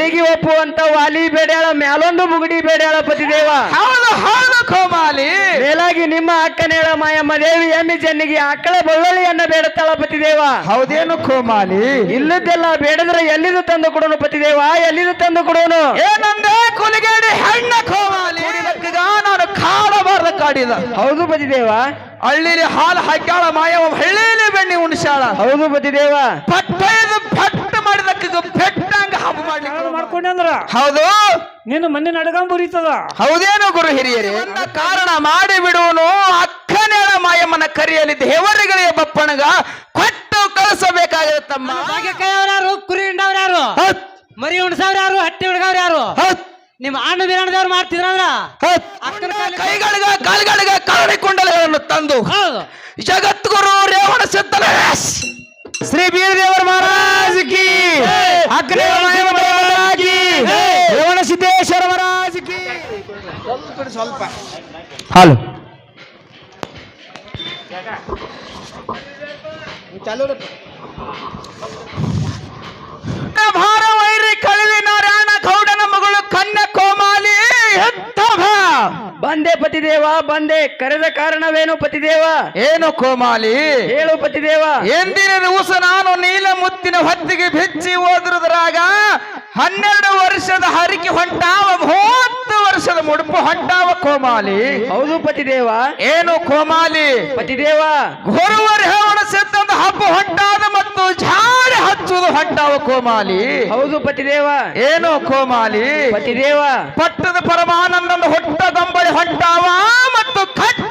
ನಾಲಿಗೆ ಒಪ್ಪುವಂತ ವಾಲಿ ಬೇಡ್ಯಾಳ ಮ್ಯಾಲೊಂದು ಮುಗುಡಿ ಬೇಡ್ಯಾಳ ಪತಿದೇವ. ಹೌದು ಹೌದು ಕೋಮಾಲಿ. ಮೇಲಾಗಿ ನಿಮ್ಮ ಅಕ್ಕನೇಳ ಮಾಯಮ್ಮ ದೇವಿ ಎಮ್ಮಿ ಜನ್ನಿಗೆ ಆಕಳ ಬಳ್ಳೊಳ್ಳಿಯನ್ನ ಬೇಡುತ್ತಾಳ ಪತಿದೇವ. ಹೌದೇನು ಕೋಮಾಲಿ? ಇಲ್ಲದೆಲ್ಲ ಬೇಡದ್ರೆ ಎಲ್ಲಿದು ತಂದು ಕೊಡೋನು ಪತಿದೇವ? ಎಲ್ಲಿದು ತಂದು ಕೊಡೋನು? ಏನಂದೆ? ಕುಲಿಗೇಡಿ ಹೆಣ್ಣ ಕೋಮಾಲಿ. ನಾನು ಕಾಡಬಾರ್ದ ಕಾಡಿದ. ಹೌದು ಪತಿದೇವ. ಹಳ್ಳಿಲಿ ಹಾಲು ಹಾಕ್ಯಾಳ ಮಾಯವ ಹಳ್ಳಿಲಿ ಬೆಣ್ಣೆ ಉಣಿಸ್ಯಾಳ. ಹೌದು ಪತಿದೇವ. ಪಟ್ಟೆದು ಪಟ್ಟ ಮಾಡಿದಕ್ಕೆ ಪೆಟ್ಟಂಗ ಹಬ್ಬ ಮಾಡ್ಲಿಕ್ಕೆ ಮಾಡ್ಕೊಂಡೆ ಅಂದ್ರ? ಹೌದು. ನಿನ್ನ ಮನೆ ನಡಗಂ ಬರೀತದ ಹೌದೇನು ಗುರು ಹಿರಿಯರೇ? ಅಂತ ಕಾರಣ ಮಾಡಿ ಬಿಡುವನು ಅಕ್ಕನೇಳ ಮಾಯಮ್ಮನ ಕರಿಯಲಿ ದೇವರುಗಳಿಗೆ ಬಪ್ಪಣಗ ಕೊಟ್ಟು ಕಳಿಸಬೇಕಾಗಿದೆ ತಮ್ಮ. ಯಾರು? ಕುರಿ ಹಿಂಡವ್ರ ಯಾರು? ಹತ್, ಮರಿ ಉಣ್ಸವ್ರ ಯಾರು? ಹಟ್ಟಿ ಹುಡುಗವ್ರ ಯಾರು? ಹತ್, ನಿಮ್ಮ ಅಣ್ಣ ಬಿರಾಣದವ್ರು ಮಾಡ್ತಿದ್ರಂದ್ರ ಹತ್. ಅಕ್ಕನ ಕೈಗಳಿಗ ಕಾಲ್ಗಳಿಗ ಕರಡಿ ಕುಂಡಲಗಳನ್ನು ತಂದು ಜಗತ್ ಗುರು ರೇವಣ ಸಿದ್ದನ ಶ್ರೀ ಬೀರದೇವರ ಮಹಾರಾಜ್ ಕಿ ಅಗ್ನಿ ಮಹಾರಾಜ್ ಕಿ ರೇವಣ ಸಿದ್ದೇಶ್ವರ ಮಹಾರಾಜ್ ಕಿ ಸ್ವಲ್ಪ ಹಲೋ ಭಾರ ವೈರಿ ಕಳವಿ ನಾರಾಯಣ ಗೌಡನ ಮಗಳು ಕನ್ಯಾ ಕೋಮಾಲಿ ಎತ್ತಭ. ಬಂದೆ ಪತಿದೇವ ಬಂದೆ ಕರೆದ ಕಾರಣವೇನು ಪತಿದೇವ? ಏನು ಕೋಮಾಲಿ? ಹೇಳು ಪತಿದೇವ. ಎಂದಿನ ದಿವಸ ನಾನು ನೀಲ ಮುತ್ತಿನ ಹೊತ್ತಿಗೆ ಬೆಚ್ಚಿ ಓದಿರುದ್ರಾಗ ಹನ್ನೆರಡು ವರ್ಷದ ಹರಿಕೆ ಹೊಂಟಾವ ಮೂವತ್ತು ವರ್ಷದ ಮುಡುಪು ಹೊಂಟಾವ ಕೋಮಾಲಿ. ಹೌದು ಪತಿದೇವ. ಏನು ಕೋಮಾಲಿ? ಪತಿದೇವ. ಗುರುವರ್ ಹೇವಣ ಸೆತ್ತ ಹಬ್ಬ ಹೊಂಟಾದ ಮತ್ತು ಝಾಡಿ ಹಚ್ಚುವುದು ಹೊಂಟಾವ ಕೋಮಾಲಿ. ಹೌದು ಪತಿದೇವ. ಏನು ಕೋಮಾಲಿ? ಪತಿದೇವ. ಪಟ್ಟದ ಪರಮಾನಂದನ ಹೊಟ್ಟ ದಂಬಳಿ ಹೊಂಟಾವ ಮತ್ತು ಕಟ್ಟ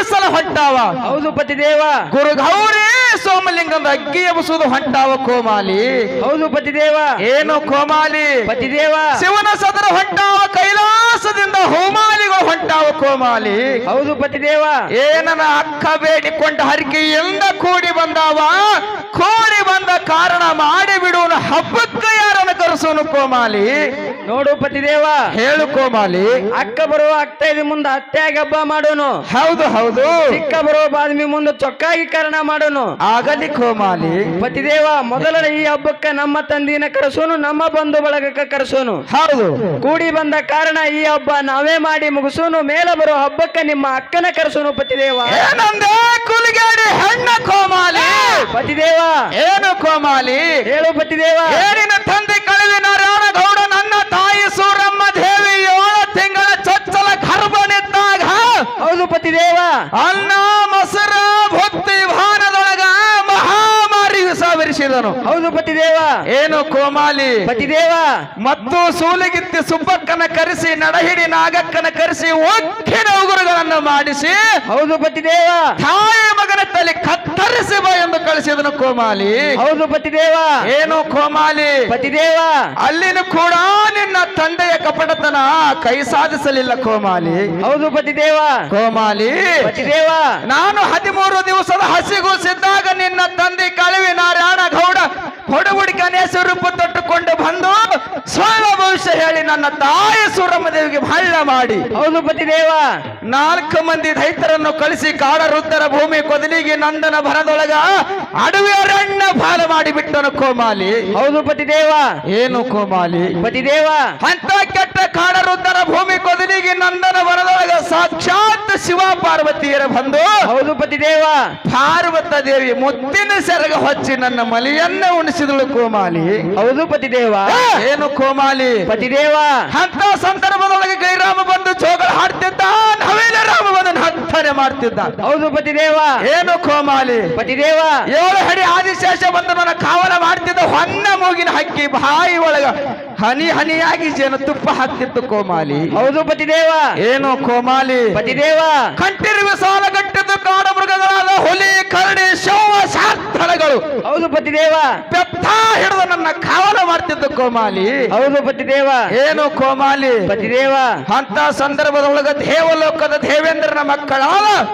ಮೀಸಲ ಹೊಂಟಾವ. ಹೌದು ಪತಿದೇವ. ಗುರು ಗೌರಿ ಸೋಮಲಿಂಗದ ಅಗ್ಗಿ ಎಬಸುದು ಹೊಂಟಾವ ಕೋಮಾಲಿ. ಹೌದು ಪತಿದೇವ. ಏನು ಕೋಮಾಲಿ? ಪತಿದೇವ. ಶಿವನ ಸದರ ಹೊಂಟಾವ ಕೈಲಾಸದಿಂದ ಹೋಮಾಲಿಗಳು ಹೊಂಟಾವ ಕೋಮಾಲಿ. ಹೌದು ಪತಿದೇವ. ಏನನ ಅಕ್ಕ ಬೇಡಿಕೊಂಡ ಹರಿಕೆಯಿಂದ ಕೂಡಿ ಬಂದಾವ? ಕೂಡಿ ಬಂದ ಕಾರಣ ಮಾಡಿ ಬಿಡುವನು ಹಬ್ಬಕ್ಕೆ ಯಾರನ್ನು ಕರೆಸೋನು ಕೋಮಾಲಿ? ನೋಡು ಪತಿದೇವ. ಹೇಳು ಕೋಮಾಲಿ. ಅಕ್ಕ ಬರುವ ಅಕ್ಕ ಇದು ಮುಂದೆ ಅತ್ತೆಯಾಗಿ ಹಬ್ಬ ಮಾಡೋನು ಹೌದು ಹೌದು. ಚಿಕ್ಕ ಬರೋ ಬಾದ್ಮಿ ಮುಂದೆ ಚೊಕ್ಕಾಗಿ ಕರ್ಣ ಮಾಡೋನು. ಆಗಲಿ ಕೋಮಾಲಿ. ಪತಿದೇವ ಮೊದಲ ಈ ಹಬ್ಬಕ್ಕ ನಮ್ಮ ತಂದಿನ ಕರೆಸೋನು ನಮ್ಮ ಬಂಧು ಬಳಗಕ್ಕ ಕರೆಸೋನು. ಹೌದು. ಕೂಡಿ ಬಂದ ಕಾರಣ ಈ ಹಬ್ಬ ನಾವೇ ಮಾಡಿ ಮುಗಿಸೋನು ಮೇಲೆ ಬರೋ ಹಬ್ಬಕ್ಕ ನಿಮ್ಮ ಅಕ್ಕನ ಕರೆಸೋನು ಪತಿದೇವ. ಏನಂದೆ? ಕುಲಿಗಾಡಿ ಹೆಣ್ಣ ಕೋಮಾಲಿ. ಪತಿದೇವ. ಏನು ಕೋಮಾಲಿ? ಹೇಳು ಪತಿದೇವ. ಏನಿನ ತಂದೆ ಕಳೆದ ನಾರಾಯಣ ಗೌಡ ನನ್ನ ತಾಯಿ ಸೂರಮ್ಮ ದೇವಿ ಏಳು ತಿಂಗಳ ಚೊಚ್ಚಲ ಗರ್ಭನಿದ್ದಾಗ ಹೌದು ಪತಿದೇವ ಅನ್ನ ಹೌದು ಪತಿದೇವ. ಏನು ಕೋಮಾಲಿ? ಪತಿದೇವ. ಮತ್ತು ಸೂಲಿಗಿತ್ತಿ ಸುಬ್ಬಕ್ಕನ ಕರೆಸಿ ನಡಹಿಡಿ ನಾಗಕ್ಕನ ಕರೆಸಿ ಒಕ್ಕಿನ ಉಗುರುಗಳನ್ನು ಮಾಡಿಸಿ ಹೌದು ಪತಿದೇವ. ತಾಯಿ ಮಗನ ತಲೆ ಕತ್ತರಿಸಿ ಬಾ ಎಂದು ಕಳಿಸಿದನು ಕೋಮಾಲಿ. ಹೌದು ಪತಿದೇವ. ಏನು ಕೋಮಾಲಿ? ಪತಿದೇವ. ಅಲ್ಲಿನ ಕೂಡ ನಿನ್ನ ತಂದೆಯ ಕಪಟತನ ಕೈ ಸಾಧಿಸಲಿಲ್ಲ ಕೋಮಾಲಿ. ಹೌದು ಪತಿದೇವ. ಕೋಮಾಲಿ ಪತಿದೇವ. ನಾನು ಹದಿಮೂರು ದಿವಸದ ಹಸಿಗೂಸಿದ್ದಾಗ ನಿನ್ನ ತಂದೆ ಕಳವಿ ನಾರಾಯಣ ಗೌಡ ಹೊಡಗುಡಿ ಗಣೇಶ ರೂಪ ತೊಟ್ಟುಕೊಂಡು ಬಂದು ಸ್ವರ್ಣ ಭವಿಷ್ಯ ಹೇಳಿ ನನ್ನ ತಾಯಿ ಸೂರಮ್ಮ ದೇವಿಗೆ ಹಳ್ಳ ಮಾಡಿ. ಹೌದು ಪತಿದೇವ. ನಾಲ್ಕು ಮಂದಿ ದೈತರನ್ನು ಕಳಿಸಿ ಕಾಡ ವೃದ್ಧರ ಭೂಮಿ ಕೊದಲಿಗೆ ನಂದನ ಭರದೊಳಗ ಅಡವಿ ಅರಣ್ಯ ಬಾಲ ಮಾಡಿ ಬಿಟ್ಟನು ಕೋಮಾಲಿ. ಹೌದು ಪತಿದೇವ. ಏನು ಕೋಮಾಲಿ? ಪತಿದೇವ. ಅಂತ ಕೆಟ್ಟ ಕಾಡ ವೃದ್ಧರ ಭೂಮಿ ಕೊದಲಿಗೆ ನಂದನ ಭರದೊಳಗ ಸಾಕ್ಷಾತ್ ಶಿವ ಪಾರ್ವತಿಯರ ಬಂದು ಹೌದು ಪತಿದೇವ. ಪಾರ್ವತ ದೇವಿ ಮುತ್ತಿನ ಸೆರಗ ಹೊಚ್ಚಿ ನನ್ನ ಮಲಿಯನ್ನ ಉಣಿಸಿದಳು ಕೋಮಾಲಿ. ಹೌದು ಪತಿದೇವ. ಏನು ಕೋಮಾಲಿ? ಪತಿದೇವ. ಅಂತ ಸಂದರ್ಭದೊಳಗೆ ಗೈರಾಮ ಬಂದು ಜೋಗಳ ಹಾಡ್ತಿದ್ದ ನವೀನ ರಾಮ ಬಂದು ಹತ್ತನೆ ಮಾಡ್ತಿದ್ದ. ಹೌದು ಪತಿದೇವ. ಏನು ಕೋಮಾಲಿ? ಪತಿದೇವ. ಏಳು ಹಡಿ ಆದಿಶೇಷ ಬಂದು ನನ್ನ ಕಾವಲ ಮಾಡ್ತಿದ್ದ ಹೊನ್ನ ಮೂಗಿನ ಹಕ್ಕಿ ಬಾಯಿ ಒಳಗ ಹನಿ ಹನಿಯಾಗಿ ಜೇನು ತುಪ್ಪ ಹಾಕ್ತಿತ್ತು ಕೋಮಾಲಿ. ಹೌದು ಪತಿದೇವ. ಏನು ಕೋಮಾಲಿ? ಪತಿದೇವ. ಕಂಠಿರುವ ಸಾಲ ಕಟ್ಟಿದ್ದು ಕಾಡ ಮೃಗಗಳಾದ ಹುಲಿ ಕರಡಿ ಶವ ಶಾರ್ಥಳಗಳು. ಹೌದು ಪತಿದೇವ. ಬೆತ್ತ ಹಿಡಿದು ನನ್ನ ಕಾವಲ ಮಾಡ್ತಿದ್ದು ಕೋಮಾಲಿ. ಹೌದು ಪತಿದೇವ. ಏನು ಕೋಮಾಲಿ? ಪತಿದೇವ. ಅಂತ ಸಂದರ್ಭದೊಳಗ ದೇವಲೋಕದ ದೇವೇಂದ್ರನ ಮಕ್ಕಳಾದ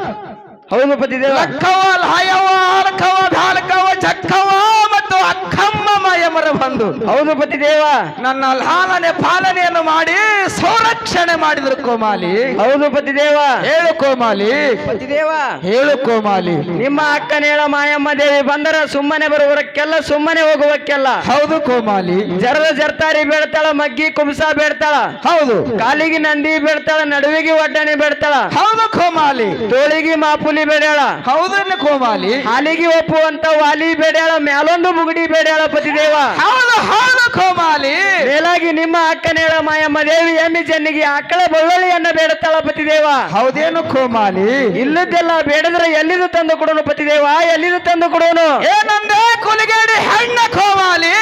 ಹೌದು ಪತಿದೇವ. ಲಕ್ಕವ ಲಾಯವ ಅಳಕವ ಧಾಲಕವ ಚಕ್ಕವ ಮತ್ತು ಅಕ್ಕಮ್ಮ ಮಾಯಮರ ಬಂದು. ಹೌದು ಪತಿದೇವ. ನನ್ನ ಲಾಲನೆ ಪಾಲನೆಯನ್ನು ಮಾಡಿ ಸಂರಕ್ಷಣೆ ಮಾಡಿದ್ರು ಕೋಮಾಲಿ. ಹೌದು ಪತಿದೇವ. ಹೇಳು ಕೋಮಾಲಿ. ಪತಿದೇವ. ಹೇಳು ಕೋಮಾಲಿ. ನಿಮ್ಮ ಅಕ್ಕನೇಳ ಮಾಯಮ್ಮ ದೇವಿ ಬಂದರ ಸುಮ್ಮನೆ ಬರುವಕ್ಕೆಲ್ಲ ಸುಮ್ಮನೆ ಹೋಗುವಕ್ಕೆಲ್ಲ ಹೌದು ಕೋಮಾಲಿ. ಜರದ ಜರ್ತಾರಿ ಬೇಡ್ತಾಳ ಮಗ್ಗಿ ಕುಂಸ ಬೇಡ್ತಾಳ. ಹೌದು. ಕಾಲಿಗೆ ನಂದಿ ಬೇಡ್ತಾಳ ನಡುವಿಗೆ ಒಡ್ಡಣೆ ಬೇಡ್ತಾಳ. ಹೌದು ಕೋಮಾಲಿ. ತೋಳಿಗೆ ಮಾಪುಲಿ ಬೇಡ್ಯಾಳ. ಹೌದನ್ನು ಕೋಮಾಲಿ. ಹಾಲಿಗೆ ಒಪ್ಪುವಂತ ವಾಲಿ ಬೇಡ್ಯಾಳ ಮ್ಯಾಲೊಂದು ಮುಗಡಿ ಬೇಡ್ಯಾಳ ಪತಿದೇವ. ಹೌದು ಹೌದು ಕೋಮಾಲಿ. ಮೇಲಾಗಿ ನಿಮ್ಮ ಅಕ್ಕನೇಳ ಮಾಯಮ್ಮ ದೇವಿ ಎಮ್ಮಿ ಜನ್ನಿಗೆ ಅಕ್ಕಳ ಬಳ್ಳೊಳ್ಳಿಯನ್ನ ಬೇಡತ್ತಾಳ ಪತಿದೇವ. ಹೌದೇನು ಕೋಮಾಲಿ? ಇಲ್ಲದ್ದೆಲ್ಲ ಬೇಡದ್ರೆ ಎಲ್ಲಿದು ತಂದು ಕೊಡೋನು ಪತಿದೇವ? ಎಲ್ಲಿದು ತಂದು ಕೊಡೋನು? ಏನಂದೆ? ಕುಲಿಗೇಡಿ ಹೆಣ್ಣ ಕೋಮಾಲಿ.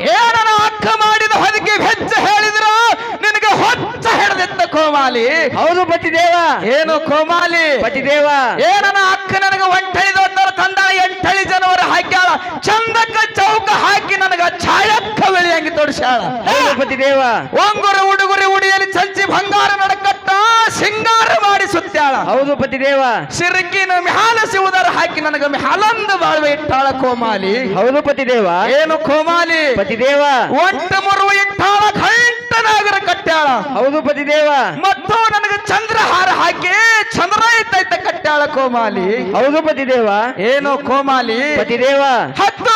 ಏನನ ಅಕ್ಕ ಮಾಡಿದ ಹೊದಿಕೆ ಹೆಚ್ಚು ಹೇಳಿದ್ರು? ಹೊಚ್ಚ ಹಿಡಿದಿತ್ತ ಕೋಮಾಲಿ? ಹೌದು ಪತಿದೇವ ಏನು ಕೋಮಾಲಿ? ಪತಿದೇವ ಏನನ ಅಕ್ಕ ನನಗೆ ಒಂಟಳಿದೊಂದರ ತಂದ ಎಂಟಳಿ ಜನವರ ಹಾಕ್ಯಾಳ. ಚಂದಕ್ಕ ಚೌಕ ಹಾಕಿ ನನಗ ಛಾಯಕ್ಕ ಬೆಳೆಯಂಗಿ ತೋರಿಸ್ಯಾಳ ಪತಿದೇವ ಒಂಗುರು ಉಡುಗುರಿ ಉಡಿಯಲ್ಲಿ ಚಂಚಿ ಬಂಗಾರ ನಡಕಟ್ಟ ಸಿಂಗಾರ ಮಾಡಿ ಸುತ್ತಾಳ ಹೌದು ಪತಿದೇವ ಸಿರಕಿನ ಮಿಹಾಲ ಸಿವುದರ ಹಾಕಿ ನನಗ ಮಿಹಾಲಂದು ಬಾಳ್ವೆ ಇಟ್ಟಾಳ ಕೋಮಾಲಿ. ಹೌದು ಪತಿದೇವ ಏನು ಕೋಮಾಲಿ? ಪತಿದೇವ ಒಂಟ ಮುರುವ ಇಟ್ಟಾಳ ಘಂಟನಾಗರ ಕಟ್ಟಾಳ ಹೌದು ಪತಿದೇವ. ಮತ್ತು ನನಗೆ ಚಂದ್ರಹಾರ ಹಾಕಿ ಚಂದ್ರ ಇತ್ತೈತ ಕಟ್ಟಾಳ ಕೋಮಾಲಿ. ಹೌದು ಪತಿದೇವ. ಏನು ಕೋಮಾಲಿ? ಪತಿದೇವ. ಹತ್ತು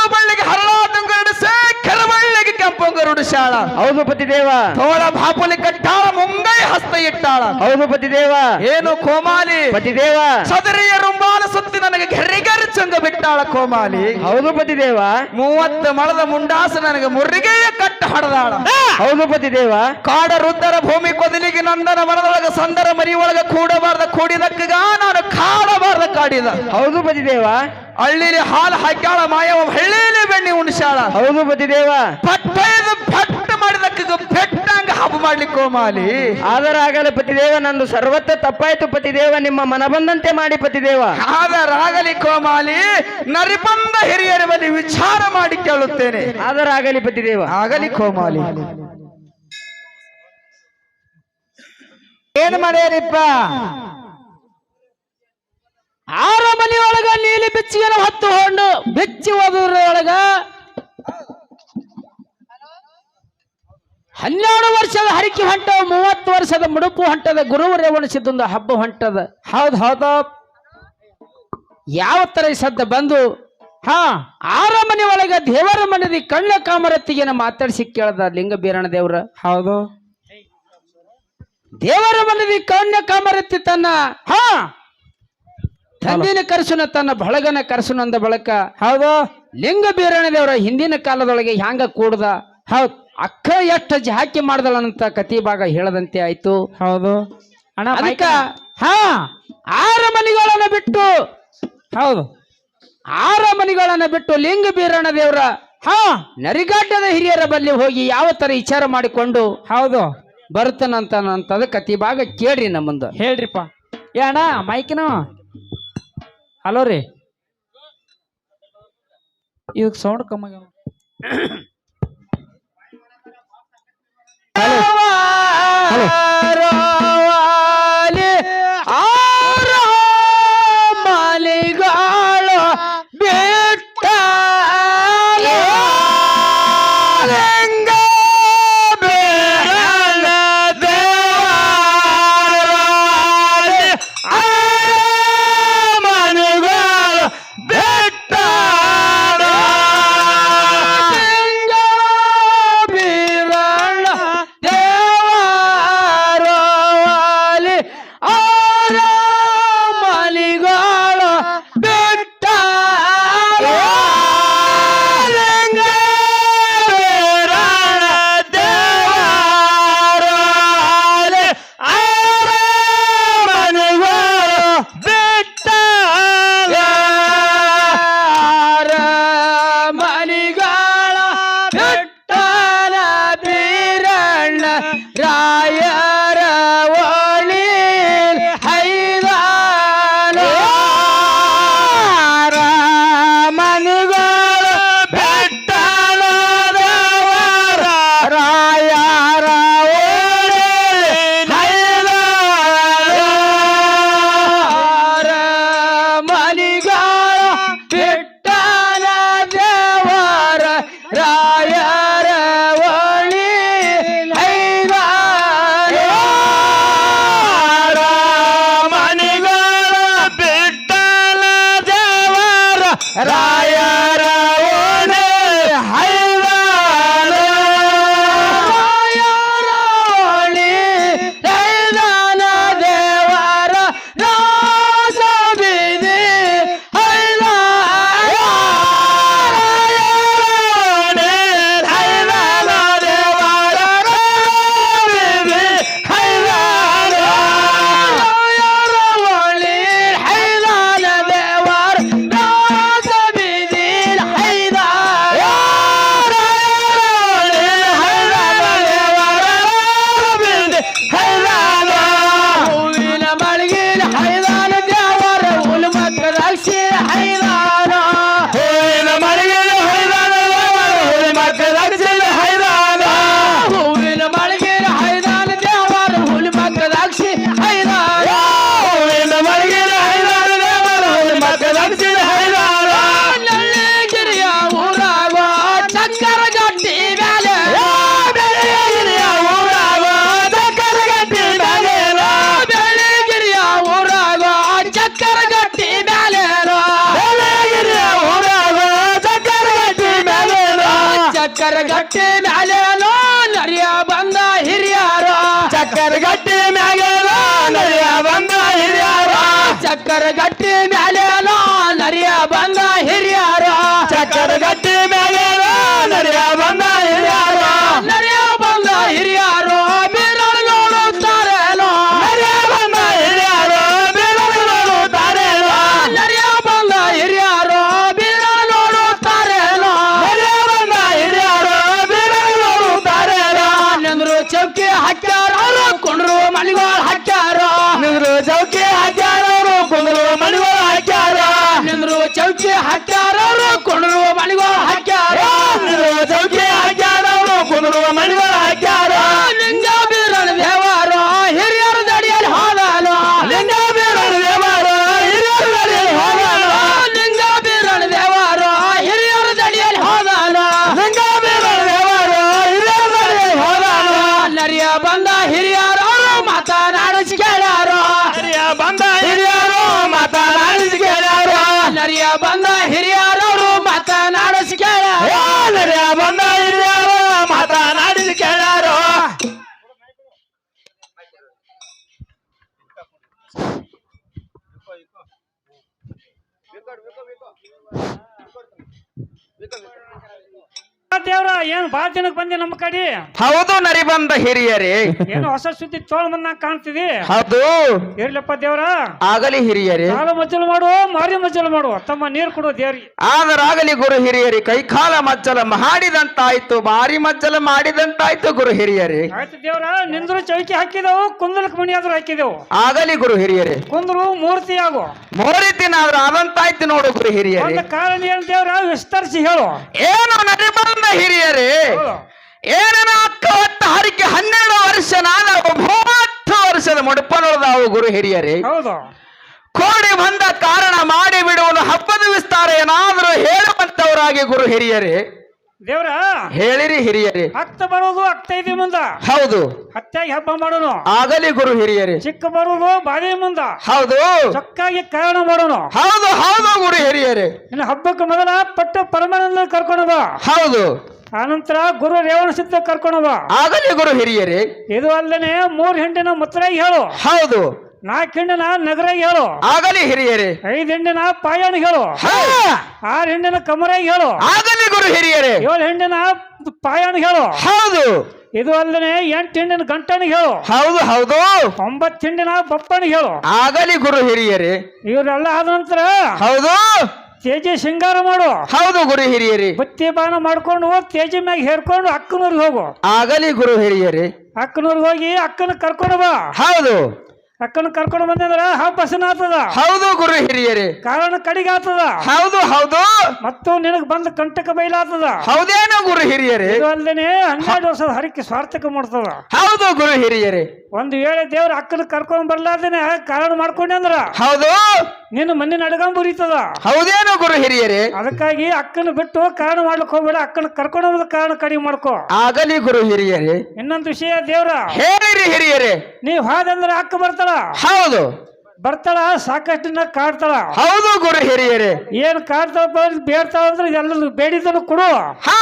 ಕೆಲಬಳ್ಳಿಗೆ ಶಾಳ. ಹೌದು ಪತಿದೇವ ತೋಳ ಬಾಪುಲಿ ಕಟ್ಟಾಳ ಮುಂಗೈ ಹಸ್ತ ಇಟ್ಟಾಳ. ಹೌದು ಪತಿದೇವ ಏನು ಕೋಮಾಲಿ? ಪತಿದೇವ ಸದರಿಯ ರುಂಬಾಲ ಸುತ್ತಿ ನನಗೆ ಗೆರ್ರಿಗರ್ ಚಂಗ ಬಿಟ್ಟಾಳ ಕೋಮಾಲಿ. ಹೌದು ಪತಿದೇವ ಮೂವತ್ತು ಮಳದ ಮುಂಡಾಸ ನನಗೆ ಮುರ್ರಿಗೆಯ ಕಟ್ಟ ಹಡದಾಳ. ಹೌದು ಪತಿದೇವ ಕಾಡ ರುದ್ದರ ಭೂಮಿ ಕೊದಲಿಗೆ ನಂದನ ಮನದೊಳಗ ಸಂದರ ಮರಿ ಒಳಗ ಕೂಡಬಾರ್ದ ಕೂಡಿದಕ್ಕಗ ನಾನು ಕಾಡಬಾರ್ದ ಕಾಡಿದ. ಹೌದು ಪತಿದೇವ ಹಳ್ಳಿಲಿ ಹಾಲು ಹಾಕ್ಯಾಳ ಮಾಯವ ಹಳ್ಳಿಲಿ ಬೆಣ್ಣೆ ಉಣಿಸ್ಯಾಳ ಹೌದು ಬದಿದೇವ ಪಟ್ಟದ ಪಟ್ಟ ಮಾಡಿದಕ್ಕಗ ಪೆಟ್ಟಂಗ ಹಬ್ಬ ಮಾಡ್ಲಿಕ್ಕೆ ಕೋಮಾಲಿ ಆದರ ಆಗಲಿ ಪತಿದೇವ ನಂದು ಸರ್ವತ್ತ ತಪ್ಪಾಯ್ತು ಪತಿದೇವ ನಿಮ್ಮ ಮನ ಬಂದಂತೆ ಮಾಡಿ ಪತಿದೇವ ಆದರಾಗಲಿ ಕೋಮಾಲಿ ನರಿಬಂದ ಹಿರಿಯರ ಬಳಿ ವಿಚಾರ ಮಾಡಿ ಕೇಳುತ್ತೇನೆ. ಆದರಾಗಲಿ ಪತಿದೇವ ಆಗಲಿ ಕೋಮಾಲಿ ಏನ್ ಮಾಡ್ಯಾರಿಪ್ಪ? ಆರ ಮನೆಯೊಳಗ ನೀಲಿ ಬೆಚ್ಚಿಗೆನ ಹೊತ್ತು ಹೊಂಡು ಬೆಚ್ಚಿ ಹೋದ್ರೊಳಗ ಹನ್ನೆರಡು ವರ್ಷದ ಹರಿಕೆ ಹೊಂಟ ಮೂವತ್ತು ವರ್ಷದ ಮುಡುಪು ಹೊಂಟದ ಗುರು ಉಣಿಸಿದ್ದೊಂದು ಹಬ್ಬ ಹೊಂಟದ. ಹೌದ್ ಹೌದ. ಯಾವ ತರ ಈ ಸದ್ದ ಬಂದು? ಹಾ ಆರ ಮನೆ ಒಳಗ ದೇವರ ಮನದಿ ಕಣ್ಣ ಕಾಮರತ್ತಿಗೆನ ಮಾತಾಡಿಸಿ ಕೇಳ್ದ ಲಿಂಗ ಬೀರಣ ದೇವ್ರ. ಹೌದು. ದೇವರ ಮನದಿ ಕಣ್ಣ ಕಾಮರತ್ತಿ ತನ್ನ ಹಾ ತಂದಿನ ಕರ್ಸುನ ತನ್ನ ಬಳಗನ ಕರ್ಸುನಂದ ಬಳಕ ಹೌದು. ಲಿಂಗ ಬೀರಣದೇವರ ಹಿಂದಿನ ಕಾಲದೊಳಗೆ ಹ್ಯಾಂಗ ಕೂಡದ? ಹೌದು. ಅಕ್ಕ ಎಷ್ಟು ಜಾಕಿ ಮಾಡ್ದಳಂತ ಕತಿ ಭಾಗ ಹೇಳದಂತೆ ಆಯ್ತು. ಹೌದು. ಅದಕ್ಕ ಹಾ ಆರ ಮನಿಗಳನ್ನ ಬಿಟ್ಟು. ಹೌದು. ಆರ ಮನಿಗಳನ್ನ ಬಿಟ್ಟು ಲಿಂಗ ಬೀರಣ ದೇವರ ಹಾ. ನರಿಗಾಟದ ಹಿರಿಯರ ಬಲ್ಲಿ ಹೋಗಿ ಯಾವ ತರ ವಿಚಾರ ಮಾಡಿಕೊಂಡು ಹೌದು. ಬರ್ತನಂತ ಕತಿ ಭಾಗ ಕೇಳ್ರಿ ನಮ್ಮಂದು. ಹೇಳ್ರಿಪ್ಪ. ಏ ಅಣ್ಣ ಮೈಕಿನ ಹಲೋ ರೀ. ಇವಾಗ ಸೌಂಡ್ ಕಮ್ಮಿ ಮಾಲಿಗಾಳ ya ಚಕ್ಕರ ದೇವ್ರ ಏನ್ ಬಾಳ ಜನಕ್ ಬಂದಿ ನಮ್ಮ ಕಡೆ? ಹೌದು ನರಿ ಬಂದ ಹಿರಿಯರೇ. ಏನು ಹೊಸ ಸುದ್ದಿ ತೋಳ ಬಂದ ಕಾಣ್ತಿದಿ? ಹೌದು. ಇರ್ಲಪ್ಪ ದೇವ್ರ. ಆಗಲಿ ಹಿರಿಯರೇ. ಕಾಲ ಮಜ್ಜಲು ಮಾಡು ಮಾರಿ ಮಜ್ಜಲು ಮಾಡು. ತಮ್ಮ ನೀರ್ ಕೊಡು ದೇವ್ರಿ. ಆದರಾಗಲಿ ಗುರು ಹಿರಿಯರಿ ಕೈಕಾಲ ಮಜ್ಜಲ ಮಾಡಿದಂತಾಯ್ತು ಮಾರಿ ಮಜ್ಜಲ ಮಾಡಿದಂತಾಯ್ತು ಗುರು ಹಿರಿಯರಿ. ಆಯ್ತು ದೇವ್ರ ನಿಂದ್ರು ಚೌಕಿ ಹಾಕಿದೆವು ಕುಂದಲಕ್ ಮಣಿ ಆದ್ರೂ ಹಾಕಿದೆವು. ಆಗಲಿ ಗುರು ಹಿರಿಯರಿ. ಕುಂದ್ರು ಮೂರ್ತಿ ಆಗು. ಮೋರಿತಿನಾದ್ರೂ ಆದಂತಾಯ್ತು ನೋಡು ಗುರು ಹಿರಿಯರಿ. ಒಂದ್ ಕಾರಣ ಏನ್ ದೇವ್ರ ವಿಸ್ತರಿಸಿ ಹೇಳು. ಏನು ನರಿ ಬಂದ ಹಿರಿಯರೇ ಏನನ ಅಕ್ಕ ಹೊತ್ತ ಹರಿಕೆ ಹನ್ನೆರಡು ವರ್ಷ ನಾನ ಮೂವತ್ತು ವರ್ಷದ ಮುಡುಪನೊಳದಾವು ಗುರು ಹಿರಿಯರೇ. ಕೋಡಿ ಬಂದ ಕಾರಣ ಮಾಡಿ ಬಿಡುವನು ಹಬ್ಬದ ವಿಸ್ತಾರ ಏನಾದರೂ ಹೇಳುವಂತವರಾಗಿ ಗುರು ಹಿರಿಯರೇ. ದೇವ್ರ? ಹೇಳಿರಿ ಹಿರಿಯರಿ. ಹತ್ತ ಬರೋದು ಅತ್ತೈದಿ ಮುಂದ. ಹೌದು. ಹತ್ತಾಗಿ ಹಬ್ಬ ಮಾಡೋಣ ಆಗಲಿ ಗುರು ಹಿರಿಯರಿ. ಚಿಕ್ಕ ಬರೋದು ಬಾದಿ ಮುಂದ. ಹೌದು. ಚೊಕ್ಕಾಗಿ ಕಾರಣ ಮಾಡೋಣ ಹೌದು ಹೌದು ಗುರು ಹಿರಿಯರಿ. ಇನ್ನು ಹಬ್ಬಕ್ಕೆ ಮೊದಲ ಪಟ್ಟ ಪರಮಾನಂದ ಕರ್ಕೊಂಡು ಬಾ. ಹೌದು. ಆನಂತರ ಗುರು ರೇವಣ ಸಿದ್ಧ ಕರ್ಕೊಂಡು ಬಾ. ಆಗಲಿ ಗುರು ಹಿರಿಯರಿ. ಇದು ಅಲ್ಲದೆ ಮೂರ್ ಹೆಂಡಿನ ಮುತ್ತರಾಗಿ ಹೇಳು. ಹೌದು. ನಾಲ್ಕು ನಗರ ನಗರಾಗಿ ಹೇಳು. ಆಗಲಿ ಹಿರಿಯರೇ. ಐದು ಹಿಂಡಿನ ಪಾಯಣ ಹೇಳು. ಆರು ಹಿಂಡಿನ ಕಮರ ಹೇಳು. ಆಗಲಿ ಗುರು ಹಿರಿಯರೇ. ಏಳು ಹಿಂಡಿನ ಪಾಯಣ ಹೇಳು. ಹೌದು. ಇದು ಅಲ್ಲದೆ ಎಂಟು ಹಿಂಡಿನ ಗಂಟನಿಗೆ ಹೇಳು. ಹೌದು ಹೌದು. ಒಂಬತ್ತು ಹಿಂಡಿನ ಬಪ್ಪನಿಗೆ ಹೇಳು. ಆಗಲಿ ಗುರು ಹಿರಿಯರೇ. ಇವರೆಲ್ಲ ಆದ ನಂತರ ಹೌದು. ತೇಜಿ ಶೃಂಗಾರ ಮಾಡು. ಹೌದು ಗುರು ಹಿರಿಯರೇ. ಬತ್ತಿ ಬಾಣ ಮಾಡ್ಕೊಂಡು ಹೋಗಿ ತೇಜಿ ಮ್ಯಾಗ ಹೇರ್ಕೊಂಡು ಅಕ್ಕನೂರಿಗೆ ಹೋಗು. ಆಗಲಿ ಗುರು ಹಿರಿಯರೇ. ಅಕ್ಕನೂರಿಗೆ ಹೋಗಿ ಅಕ್ಕನ ಕರ್ಕೊಂಡು ಬಾ. ಹೌದು. ಅಕ್ಕನ ಕರ್ಕೊಂಡು ಬಂದ್ರೆ ಹಬ್ಬ ಹಸನ ಆತದ. ಹೌದು ಗುರು ಹಿರಿಯರೇ. ಕಾರಣ ಕಡಿಗೆ ಆತದ. ಹೌದು ಹೌದು. ಮತ್ತು ನಿನಗ್ ಬಂದ ಕಂಟಕ ಬೈಲಾತದ ಹೌದೇನು ಗುರು ಹಿರಿಯರೇ. ಇದು ಹನ್ನೆರಡು ವರ್ಷದ ಹರಿಕೆ ಸ್ವಾರ್ಥಕ ಮಾಡ್ತದ. ಹೌದು ಗುರು ಹಿರಿಯರೇ. ಒಂದು ವೇಳೆ ದೇವ್ರ ಅಕ್ಕನ ಕರ್ಕೊಂಡ್ ಬರ್ಲಾರ್ದೇನೆ ಕಾರಣ ಮಾಡ್ಕೊಂಡೆ ಅಂದ್ರ ಹೌದು. ನಿನ್ನ ಮನೆ ಅಡಗಂಬ ಉರಿತದ ಹೌದೇನು ಗುರು ಹಿರಿಯರೇ? ಅದಕ್ಕಾಗಿ ಅಕ್ಕನ ಬಿಟ್ಟು ಕಾರಣ ಮಾಡ್ಲಿಕ್ಕೆ ಹೋಗ್ಬೇಡ. ಅಕ್ಕನ ಕರ್ಕೊಂಡು ಹೋಗೋದ ಕಾರಣ ಕಡಿಮೆ ಮಾಡ್ಕೋ. ಆಗಲಿ ಗುರು ಹಿರಿಯರೇ. ಇನ್ನೊಂದು ವಿಷಯ ದೇವ್ರ. ಹೇಳಿರಿ ಹಿರಿಯರೇ. ನೀವ್ ಹಾದಂದ್ರೆ ಅಕ್ಕ ಬರ್ತಾಳ. ಹೌದು. ಬರ್ತಾಳ ಸಾಕಷ್ಟು ಕಾಡ್ತಾಳ. ಹೌದು ಗುರು ಹಿರಿಯರೇ. ಏನ್ ಕಾಡ್ತಾವ ಬೇಡ್ತಾವ ಅಂದ್ರೆ ಎಲ್ಲರೂ ಬೇಡಿದನು ಕೊಡು. ಹಾ.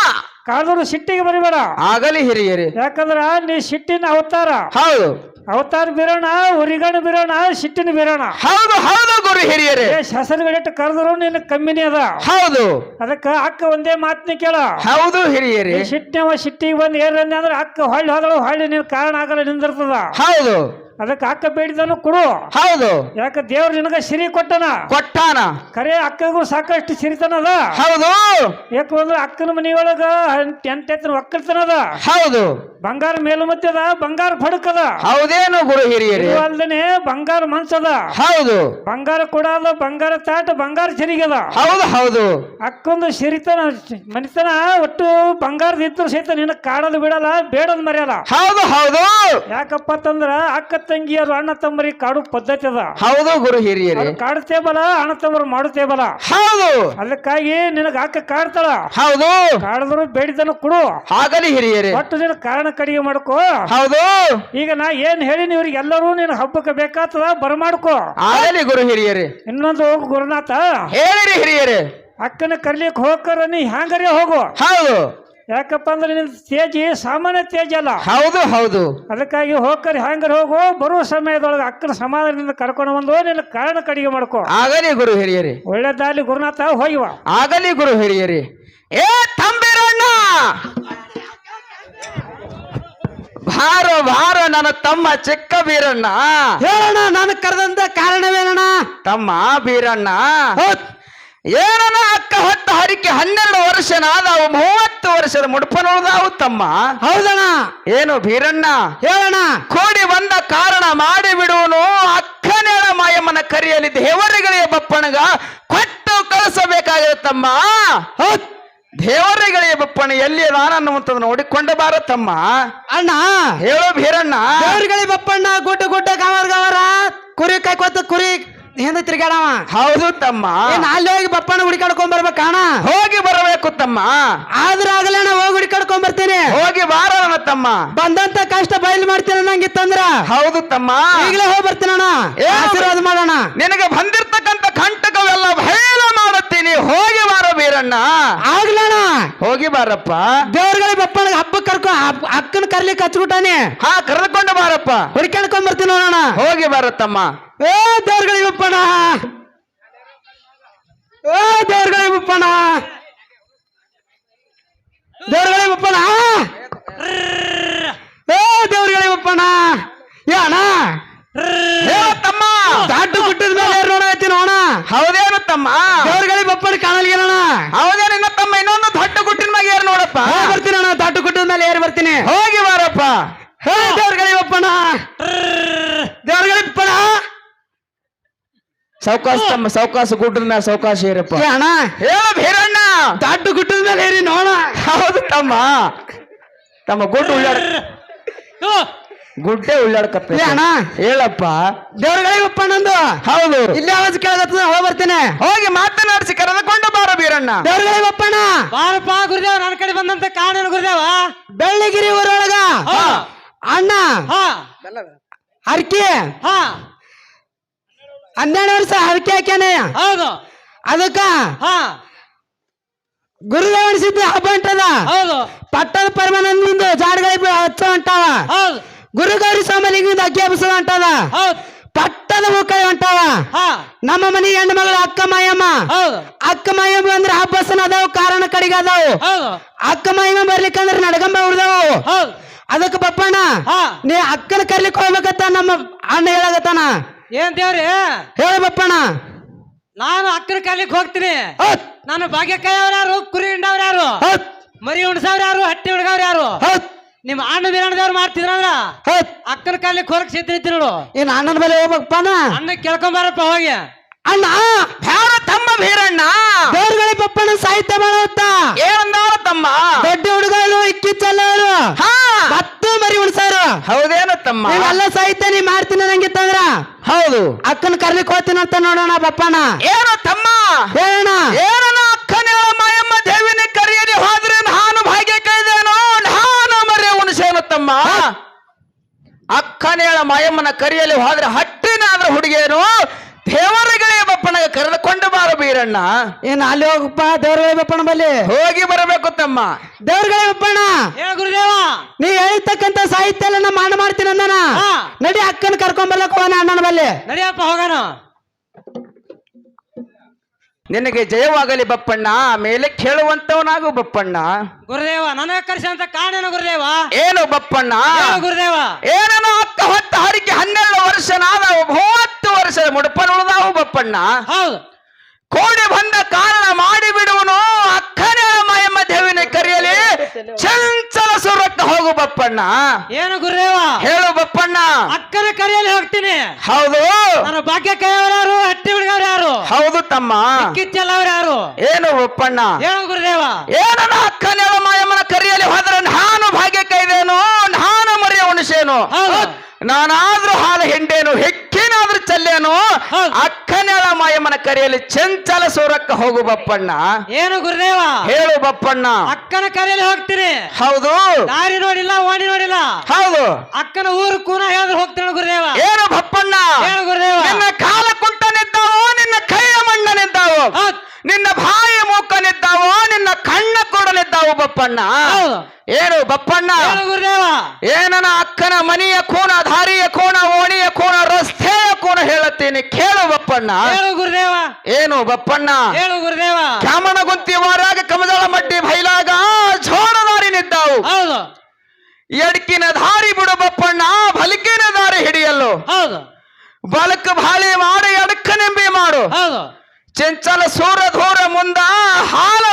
ಕಾದ್ರು ಸಿಟ್ಟಿಗೆ ಬರಿಬೇಡ. ಆಗಲಿ ಹಿರಿಯರೇ. ಯಾಕಂದ್ರ ನೀ ಸಿಟ್ಟಿನ ಅವತಾರ. ಹೌದು. ಅವತಾರ ಬಿರೋಣ ಉರಿಗಣ ಬಿರೋಣ ಸಿಟ್ಟಿನ ಬಿರೋಣ. ಹೌದು ಹೌದು ಗುರು ಹಿರಿಯರೇ. ಹೆಸರುಗಳಿಟ್ಟು ಕರೆದ್ರು ನಿನ್ನ ಕಮ್ಮಿನೇ ಅದ. ಹೌದು. ಅದಕ್ಕ ಅಕ್ಕ ಒಂದೇ ಮಾತನ್ನ ಕೇಳ. ಹೌದು ಹಿರಿಯರೇ. ಸಿಟ್ಟಿನವ ಸಿಟ್ಟಿಗೆ ಬಂದು ಏನಂದ್ರೆ ಅಂದ್ರೆ ಅಕ್ಕ ಹೊಳ್ಳಿ ಹೋದಳು ಹೊಳ್ಳಿ ನಿನ್ ಕಾರಣ ಆಗಲ್ಲ ನಿಂದಿರ್ತದ. ಹೌದು. ಅದಕ್ಕೆ ಅಕ್ಕ ಬೇಡಿದನು ಕೊಡು. ಹೌದು. ಯಾಕ ದೇವ್ರ ನಿನಗ ಸಿರಿ ಕೊಟ್ಟನ? ಕೊಟ್ಟಾನ. ಕರೆ ಅಕ್ಕಗೂ ಸಾಕಷ್ಟು ಸಿರಿತನ ಅದ. ಹೌದು. ಯಾಕಂದ್ರೆ ಅಕ್ಕನ ಮನಿಯೊಳಗ ಎಂಟೆತ್ರ ಒಕ್ಕಲ್ತನ ಅದ. ಹೌದು. ಬಂಗಾರ ಮೇಲುಮತ್ತದ ಬಂಗಾರ ಫಡಕದ ಹೌದೇನು ಗುರು ಹಿರಿಯರೇ? ಅಲ್ದೇನೆ ಬಂಗಾರ ಮನ್ಸದ ಹೌದು. ಬಂಗಾರ ಕೂಡ ಅದ ಬಂಗಾರ ತಾಟ ಬಂಗಾರ ಸಿರಿಗದ ಹೌದು ಹೌದು. ಅಕ್ಕೊಂದು ಸಿರಿತನ ಮನಿತನ ಒಟ್ಟು ಬಂಗಾರದ ಇದ್ರು ಸಹಿತ ನಿನ್ನ ಕಾಡೋದು ಬಿಡಲ್ಲ ಬೇಡದ್ ಮರ್ಯಾದ. ಹೌದು ಹೌದು. ಯಾಕಪ್ಪ ತಂದ್ರ ಅಕ್ಕ ತಂಗಿಯರು ಅಣ್ಣ ತಮ್ಮರಿ ಕಾಡು ಪದ್ಧತಿ ಅದ. ಹೌದು ಗುರು ಹಿರಿಯರೇ. ಅವ್ರು ಕಾಡುತ್ತೇಬಲ ಅಣ್ಣ ತಮ್ಮರು ಮಾಡುತ್ತೇಬಲ ಹೌದು. ಅದಕ್ಕಾಗಿ ನಿನಗ ಅಕ್ಕ ಕಾಡ್ತಾಳ. ಹೌದು. ಕಾಡಿದ್ರು ಬೇಡಿದನು ಕೊಡು. ಆಗಲಿ ಹಿರಿಯರೇ. ಒಟ್ಟು ನಿನ್ನ ಕಾರಣ ಕಡಿಗೆ ಮಾಡ್ಕೋ. ಹೌದು. ಈಗ ನಾ ಏನ್ ಹೇಳಿನಿ ಇವ್ರಿಗೆ ಎಲ್ಲರೂ ನೀನು ಹಬ್ಬಕ್ಕೆ ಬೇಕಾಗ್ತದ ಬರಮಾಡ್ಕೋ ಆಗಲಿ ಗುರು ಹಿರಿಯರೇ. ಇನ್ನೊಂದು ಹೋಗು ಗುರುನಾಥ. ಹೇಳಿರಿ ಹಿರಿಯರೇ. ಅಕ್ಕನ ಕರ್ಲಿಕ್ ಹೋಗ್ಕರ ನೀ ಹ್ಯಾಂಗರೇ ಹೋಗು. ಹೌದು. ಯಾಕಪ್ಪ ಅಂದ್ರೆ ನಿನ್ನ ತೇಜಿ ಸಾಮಾನ್ಯ ತೇಜ ಅಲ್ಲ. ಹೌದು ಹೌದು. ಅದಕ್ಕಾಗಿ ಹೋಗ್ಕರಿ ಹ್ಯಾಂಗರ್ ಹೋಗು ಬರುವ ಸಮಯದೊಳಗೆ ಅಕ್ಕನ ಸಮಾಧಾನದಿಂದ ಕರ್ಕೊಂಡು ಬಂದು ನಿನ್ನ ಕಾರಣ ಕಡಿಗೆ ಮಾಡ್ಕೋ. ಆಗಲಿ ಗುರು ಹಿರಿಯರಿ. ಒಳ್ಳೆದಾಗಲಿ ಗುರುನಾಥ ಹೋಗಿವ ಆಗಲಿ ಗುರು ಹಿರಿಯರಿ. ಏ ತಂಬಿರಣ್ಣ! ಭಾರ ಭಾರ ನನ್ನ ತಮ್ಮ ಚಿಕ್ಕ ಬೀರಣ್ಣ. ಹೇಳಣ್ಣ ನಾನು ಕರೆದಂತ ಕಾರಣವೇನಣ್ಣ? ತಮ್ಮ ಬೀರಣ್ಣ. ಏನನ ಅಕ್ಕ ಹೊತ್ತ ಹರಿಕೆ ಹನ್ನೆರಡು ವರ್ಷನಾದವು ಮೂವತ್ತು ವರ್ಷದ ಮುಡುಪನೋದಾವು ತಮ್ಮ. ಹೌದಣ್ಣ. ಏನು ಬೀರಣ್ಣ? ಹೇಳಣ್ಣ. ಕೋಡಿ ಬಂದ ಕಾರಣ ಮಾಡಿ ಬಿಡುವನು ಅಕ್ಕನೇಳ ಮಾಯಮ್ಮನ ಕರೆಯಲಿ ದೇವರಿಗಳಿಗೆ ಬಪ್ಪಣಗ ಕೊಟ್ಟು ಕಳಿಸಬೇಕಾಗಿದೆ ತಮ್ಮ. ದೇವರಿಗಳಿಗೆ ಬಪ್ಪಣ ಎಲ್ಲಿ ನಾನು ನೋಡಿಕೊಂಡು ಬಾರತ್ತಮ್ಮ ತಮ್ಮ. ಅಣ್ಣ. ಹೇಳು ಬೀರಣ್ಣ. ದೇವ್ರಗಳಿ ಬಪ್ಪಣ್ಣ ಗುಡ್ಡ ಗುಡ್ಡ ಗವರ್ ಗವರ ಕುರಿ ಕಾಯ್ಕೋತ ಕುರಿ ಹಿಂದೆ ತಿರ್ಗಾಡವ ಹೌದು ತಮ್ಮ. ಏನ್ ಅಲ್ಲಿ ಹೋಗಿ ಬಪ್ಪನ ಹುಡುಕಾಡ್ಕೊಂಡ್ ಬರ್ಬೇಕಣ ಹೋಗಿ ಬರಬೇಕು ತಮ್ಮ. ಆದ್ರ ನಾ ಹೋಗಿ ಹುಡುಕಾಡ್ಕೊಂಡ್ ಬರ್ತೀನಿ. ಹೋಗಿ ಬಾರ ತಮ್ಮ. ಬಂದಂತ ಕಷ್ಟ ಬಯಲು ಮಾಡ್ತೇನೆ ನಂಗೆ ತಂದ್ರ ಹೌದು ತಮ್ಮ. ಈಗಲೇ ಹೋಗಿ ಬರ್ತೀನಣ್ಣ ಏ, ಆಶೀರ್ವಾದ ಮಾಡೋಣ. ನಿನಗೆ ಬಂದಿರ್ತಕ್ಕಂತ ಕಂಟಕವೆಲ್ಲ ಬಯಲು ಮಾಡುತ್ತೀನಿ ಹೋಗಿ ಬಾರೋ ಬೀರಣ್ಣ ಆಗ್ಲಣ ಹೋಗಿ ಬಾರಪ್ಪ. ದೇವ್ರಗಳಿ ಬಪ್ಪಣ್ಣ ಹಬ್ಬ ಕರ್ಕೊ ಅಕ್ಕನ ಕರ್ಲಿಕ್ಕೆ ಹಚ್ಬಿಟ್ಟಾನೆ. ಹಾ ಕರೆದುಕೊಂಡು ಬಾರಪ್ಪ. ಹುಡುಕಾಡ್ಕೊಂಡ್ ಬರ್ತೀನಿ ನೋಡೋಣ ಹೋಗಿ ಬಾರತ್ತಮ್ಮ. ಏ ದೇವ್ರಗಳಿ ಬಪ್ಪಣ ಏ ದೇವ್ರಗಳಿ ಬಪ್ಪಣ ದೇವ್ರಗಳಿ ಬಪ್ಪಣ ಏ ದೇವ್ರಗಳಿ ಬಪ್ಪಣ ಏ ಅಣ್ಣ ಹೇಳ ತಮ್ಮ ದಾಟು ಗುಟ್ಟದ ಮೇಲೆ ಏರ್ ನೋಡತ್ತಿ ನೋಣ ಹೌದೇನು ತಮ್ಮ ಬಪ್ಪಣ್ಣ ಕಾಣಲ್ಗಿರೋಣ ಹೌದೇನು ತಮ್ಮ ಇನ್ನೊಂದು ದೊಡ್ಡ ಗುಟ್ಟಿನ ಮ್ಯಾಗ ಏರ್ ನೋಡಪ್ಪ. ಬರ್ತೀನಿ ಅಣ್ಣ ದೊಡ್ಡ ಗುಟ್ಟಿನ ಮೇಲೆ ಏರ್ ಬರ್ತೀನಿ. ಹೋಗಿ ಬಾರಪ್ಪ. ಹೇ ದೇವ್ರಗಳಿ ಬಪ್ಪಣ್ಣ ದೇವ್ರಗಳಿ ಬಪ್ಪಣ್ಣ ಸಾವಕಾಶ ತಮ್ಮ ಸಾವಕಾಶ ಗುಡ್ಡದ ಮೇಲೆ ಸಾವಕಾಶ ಏರಪ್ಪ. ಅಣ್ಣ. ಹೇಳ ಭೀರಣ್ಣ. ದಾಟು ಗುಟ್ಟದ ಮೇಲೆ ಏರಿ ನೋಡ ಹೌದು ತಮ್ಮ. ತಮ್ಮ ಗುಡ್ಡ ಉಳ್ಳಾಡ ಗುಡ್ಡೆ ಉಳ್ಳಾಡ್ಕತ್ತ ಅಣ್ಣ. ಹೇಳಪ್ಪ. ದೇವ್ರಗಳಿ ಬಪ್ಪಣ್ಣಂದು ಹೌದು. ಇಲ್ಲಿ ಆವಾಜ್ ಕೇಳಕತ್ತದ ಹೋಗಿ ಬರ್ತೀನಿ. ಹೋಗಿ ಮಾತನಾಡಿಸಿ ಕರೆದುಕೊಂಡು ಬಾರ ಬೀರಣ್ಣ ದೇವ್ರಗಳಿ ಬಪ್ಪಣ್ಣ ಬಾರಪ್ಪ ಗುರುದೇವ ನನ್ನ ಕಡೆ ಬಂದಂತ ಕಾರಣ ಗುರುದೇವ. ಬೆಳ್ಳಿಗಿರಿ ಊರೊಳಗ. ಹಾ. ಅಣ್ಣ. ಹಾ. ಹರ್ಕಿ. ಹಾ. ಹನ್ನೆರಡು ವರ್ಷ ಹರಕೆ ಹಾಕ್ಯಾನೆ. ಹೌದು. ಅದಕ್ಕ ಹಾ. ಗುರುದೇವನ ಸಿದ್ಧ ಹಬ್ಬ ಹೊಂಟದ ಹೌದು. ಪಟ್ಟದ ಪರಮಾನಂದ ಜಾಡ್ಗಳಿಗೆ ಹಚ್ಚ ಅಂಟವ ಹೌದು. ಅಕ್ಕಿ ಹಬ್ಬಸ ಹೊಂಟದ ಹೌದು. ಪಟ್ಟದ ಹೊಂಟಾವ ಹಾ. ನಮ್ಮ ಮನೆ ಹೆಣ್ಣು ಮಗಳ ಅಕ್ಕ ಮಾಯಮ್ಮ. ಅಕ್ಕ ಮಾಯಮ್ಮ ಅಂದ್ರೆ ಹಬ್ಬಸನ ಅದಾವ ಕಾರಣ ಕಡೆಗೆ ಅದಾವ ಅಕ್ಕ ಮಾಯಮ್ಮ ಬರ್ಲಿಕ್ಕಂದ್ರೆ ನಡಗಂಬ ಉಳ್ದಾವು ಅದಕ್ಕೆ ಬಪ್ಪಣ್ಣ ಹಾ. ನೀ ಅಕ್ಕನ ಕರ್ಲಿಕ್ಕೆ ಹೋಗ್ಬೇಕತ್ತ ನಮ್ಮ ಅಣ್ಣ ಹೇಳಾಗತ್ತಾನ ಏನ್ ದೇವ್ರಿ? ಹೇಳ ಬಪ್ಪಣ್ಣ ನಾನು ಅಕ್ಕನ ಕರ್ಲಿಕ್ಕೆ ಹೋಗ್ತೀನಿ. ನಾನು ಭಾಗ್ಯಕಾಯವ್ರ ಯಾರು? ಕುರಿ ಹಿಂಡವ್ರ ಯಾರು? ಮರಿ ಉಣ್ಸವ್ರ ಯಾರು? ಹಟ್ಟಿ ಹುಡುಗವ್ರ ಯಾರು? ನಿಮ್ಮ ಅಣ್ಣ ಬೀರಣ್ಣದವ್ರು ಮಾಡ್ತಿದ್ರ ಅಂದ್ರ? ಅಕ್ಕನ ಕಾಲಿಗೆ ಕೊರಕ್ ಸಿದ್ಧನಿತ್ತು ನೋಡು. ಏನ್ ಅಣ್ಣನ ಮೇಲೆ ಹೋಗ್ಬೇಕಪ್ಪ ಅಣ್ಣ ಕೇಳ್ಕೊಂಬಾರಪ್ಪ ಹೋಗಿ. ಅಣ್ಣ. ಬ್ಯಾಡ ತಮ್ಮ ಬೀರಣ್ಣ ದೇವ್ರಗಳಿ ಪಪ್ಪನ ಸಾಹಿತ್ಯ ಮಾಡುತ್ತ ಏನಂದಾರ ತಮ್ಮ. ದೊಡ್ಡ ಹುಡುಗರು ಇಕ್ಕಿ ಹತ್ತು ಹಾ. ಮತ್ತು ಮರಿ ಉಣ್ಸಾರು. ಹೌದೇನ ತಮ್ಮ. ಎಲ್ಲ ಸಾಹಿತ್ಯ ನೀ ಮಾಡ್ತೀನಿ ತಂದ್ರ ಹೌದು. ಅಕ್ಕನ ಕರ್ಲಿಕ್ಕೆ ಹೋಗ್ತೀನಿ ಅಂತ ನೋಡೋಣ ಪಪ್ಪಣ್ಣ. ಏನು ತಮ್ಮ. ಹೇಳೋಣ ಏನನ ತಮ್ಮ ಅಕ್ಕನೇಳ ಮಾಯಮ್ಮನ ಕರಿಯಲ್ಲಿ ಹೋದ್ರೆ ಹಟ್ಟಿನಾದ್ರ ಹುಡುಗಿಯನು? ದೇವರಗಳೇ ಬಪ್ಪನಗ ಕರೆದುಕೊಂಡು ಬಾರ ಬೀರಣ್ಣ. ಏನ್ ಅಲ್ಲಿ ಹೋಗಪ್ಪ ದೇವ್ರಗಳಿ ಬಪ್ಪಣ ಬಲ್ಲಿ? ಹೋಗಿ ಬರಬೇಕು ತಮ್ಮ. ದೇವ್ರಗಳೇ ಬಪ್ಪಣ್ಣ ಗುರುದೇವ. ನೀ ಹೇಳ್ತಕ್ಕಂತ ಸಾಹಿತ್ಯ ಎಲ್ಲ ನಾ ಮಾಡ ಮಾಡ್ತೀನಿ ಅಂದನ? ಹಾ. ನಡಿ ಅಕ್ಕನ ಕರ್ಕೊಂಡ್ ಬರ್ಲಕ್ ಹೋಗೋಣ ಅಣ್ಣನ ಬಲ್ಲಿ. ನಡಿಯಪ್ಪ ಹೋಗೋಣ. ನಿನಗೆ ಜಯವಾಗಲಿ ಬಪ್ಪಣ್ಣ ಮೇಲೆ ಕೇಳುವಂತವನಾಗು ಬಪ್ಪಣ್ಣ. ಗುರುದೇವ ನನಗೆ ಕರೆಸಿದಂತ ಕಾರಣ ಗುರುದೇವ? ಏನು ಬಪ್ಪಣ್ಣ? ಗುರುದೇವ? ಏನೋ ಹತ್ತು ಹತ್ತು ಹರಿಕೆ ಹನ್ನೆರಡು ವರ್ಷನಾದ ಮೂವತ್ತು ವರ್ಷದ ಮುಡುಪನುಳಿದಾವು ಬಪ್ಪಣ್ಣ. ಹೌದು. ಕೋಡಿ ಬಂದ ಕಾರಣ ಮಾಡಿ ಬಿಡುವನು ಅಕ್ಕನೇ ಮಾಯಮ್ಮ ದೇವಿನ ಕರೆಯಲಿ. ಚಂಚಲ ಹೋಗು ಬಪ್ಪಣ್ಣ. ಏನು ಗುರುದೇವ? ಹೇಳು ಬಪ್ಪಣ್ಣ. ಅಕ್ಕನ ಕರೆಯಲ್ಲಿ ಹೋಗ್ತೀನಿ. ಹೌದು. ನನ್ನ ಭಾಗ್ಯ ಕೈಯವ್ರ ಯಾರು? ಹಟ್ಟಿ ಹುಡುಗವ್ರ ಯಾರು? ಹೌದು ತಮ್ಮ. ಕಿಚ್ಚಲ್ಲವ್ರ ಯಾರು? ಏನು ಬಪ್ಪಣ್ಣ? ಏನು ಗುರುದೇವ? ಏನನ್ನ ಅಕ್ಕನ ಮಾಯಮ್ಮನ ಕರೆಯಲ್ಲಿ ಹೋದ್ರೆ ನಾನು ಭಾಗ್ಯ ಕೈದೇನು ನಾನು ಮರಿಯ? ಹೌದು. ನಾನಾದ್ರೂ ಹಾಲು ಹೆಂಡೇನು ಹೆಕ್ಕೇನಾದ್ರೂ ಚಲ್ಲೇನು ಅಕ್ಕನೆಳ ಮಾಯಮ್ಮನ ಕರೆಯಲ್ಲಿ ಚಂಚಲ ಸೂರಕ್ಕ ಹೋಗು ಬಪ್ಪಣ್ಣ. ಏನು ಗುರುದೇವ? ಹೇಳು ಬಪ್ಪಣ್ಣ. ಅಕ್ಕನ ಕರೆಯಲ್ಲಿ ಹೋಗ್ತೀನಿ ಹೌದು. ದಾರಿ ನೋಡಿಲ್ಲ ಓಡಿ ನೋಡಿಲ್ಲ. ಹೌದು. ಅಕ್ಕನ ಊರು ಕೂನ ಹೇಳಿದ್ರೆ ಹೋಗ್ತೀನಿ ಗುರುದೇವ. ಏನು ಬಪ್ಪಣ್ಣ? ಹೇಳು ಗುರುದೇವ. ನಿನ್ನ ಕಾಲ ಕುಂಟನಿದ್ದಾವೋ ನಿನ್ನ ಕೈಯ ಮಣ್ಣನಿದ್ದಾವೋ. ನಿನ್ನ ಬಾಯಿ ಮೂಕನಿದ್ದಾವೋ ನಿನ್ನ ಕಣ್ಣ ಕೂಡಲಿದ್ದಾವೋ ಬಪ್ಪಣ್ಣ? ಏನು ಬಪ್ಪಣ್ಣ? ಹೇಳು ಏನನ ಅಕ್ಕನ ಮನೆಯ ಕೋಣ ದಾರಿಯ ಕೋಣ ಓಣಿಯ ಕೋಣ ರಸ್ತೆಯ ಕೋಣ ಹೇಳುತ್ತೇನೆ. ಕೇಳು ಬಪ್ಪಣ್ಣ. ಹೇಳು ಗುರುದೇವ. ಏನು ಬಪ್ಪಣ್ಣ? ಹೇಳು ಗುರುದೇವ. ಕ್ಯಾಮನಗುಂತಿ ವಾರಾಗ ಕಮಜಳ ಮಡ್ಡಿ ಬೈಲಾಗ ಜೋಡದಾರಿ ನಿದ್ದಾವು ಹೌದು. ಎಡಕಿನ ದಾರಿ ಬಿಡು ಬಪ್ಪಣ್ಣ ಬಲಕಿನ ದಾರಿ ಹಿಡಿಯಲು ಹೌದು. ಬಲಕ ಬಾಳಿ ಮಾಡು ಎಡಕ ನಿಂಬಿ ಮಾಡು. ಹೌದು. ಚೆಂಚಲ ಸೂರ ಧೂರ ಮುಂದ ಹಾಲ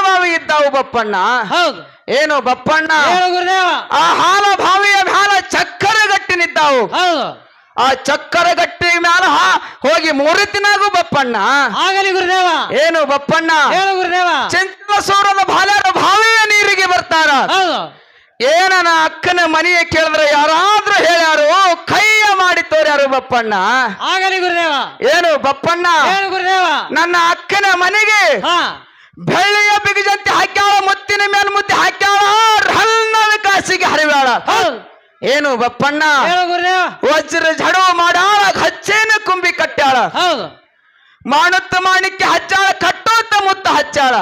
ಬಾವಿ ಬಪ್ಪಣ್ಣ. ಹೌದು. ಏನು ಬಪ್ಪಣ್ಣ? ಗುರುದೇವ? ಆ ಹಾಲ ಬಾವಿಯ ಮ್ಯಾಲ ಚಕ್ಕರ ಗಟ್ಟಿ ನಿದ್ದಾವು ಹೌದು. ಆ ಚಕ್ಕರ ಗಟ್ಟಿ ಮ್ಯಾಲ ಹೋಗಿ ಮೂರಿತಿನಾಗು ಬಪ್ಪಣ್ಣ. ಆಗಲಿ ಗುರುದೇವ. ಏನು ಬಪ್ಪಣ್ಣ? ಹೇಳು ಗುರುದೇವ? ಚಂದ್ರ ಸೂರದ ಬಾಲ್ಯರ ಬಾವಿಯ ನೀರಿಗೆ ಬರ್ತಾರ. ಹೌದು. ಏನನ ಅಕ್ಕನ ಮನೆಯ ಕೇಳಿದ್ರೆ ಯಾರಾದ್ರೂ ಹೇಳ್ಯಾರು ಕೈಯ ಮಾಡಿ ತೋರ್ಯಾರು ಬಪ್ಪಣ್ಣ. ಆಗಲಿ ಗುರುದೇವ. ಏನು ಬಪ್ಪಣ್ಣ? ಹೇಳು ಗುರುದೇವ? ನನ್ನ ಅಕ್ಕನ ಮನೆಗೆ ಹಾ. ಬೆಳ್ಳಿಯ ಬಿಗಜಂತಿ ಹಾಕ್ಯಾಳ ಮುತ್ತಿನ ಮೇಲೆ ಮುತ್ತಿ ಹಾಕ್ಯಾಳ ರನ್ನದ ಕಾಸಿಗೆ ಹರಿವಾಳ ಏನು ಬಪ್ಪಣ್ಣ? ವಜ್ರ ಝಡು ಮಾಡಾಳ ಹಚ್ಚೇನ ಕುಂಬಿ ಕಟ್ಟಾಳ ಮಾಣಿಕ್ಕೆ ಮಾಣಿಕ್ಯ ಹಚ್ಚಾಳ ಕಟ್ಟೋತ್ತ ಮುತ್ತ ಹಚ್ಚಾಳ.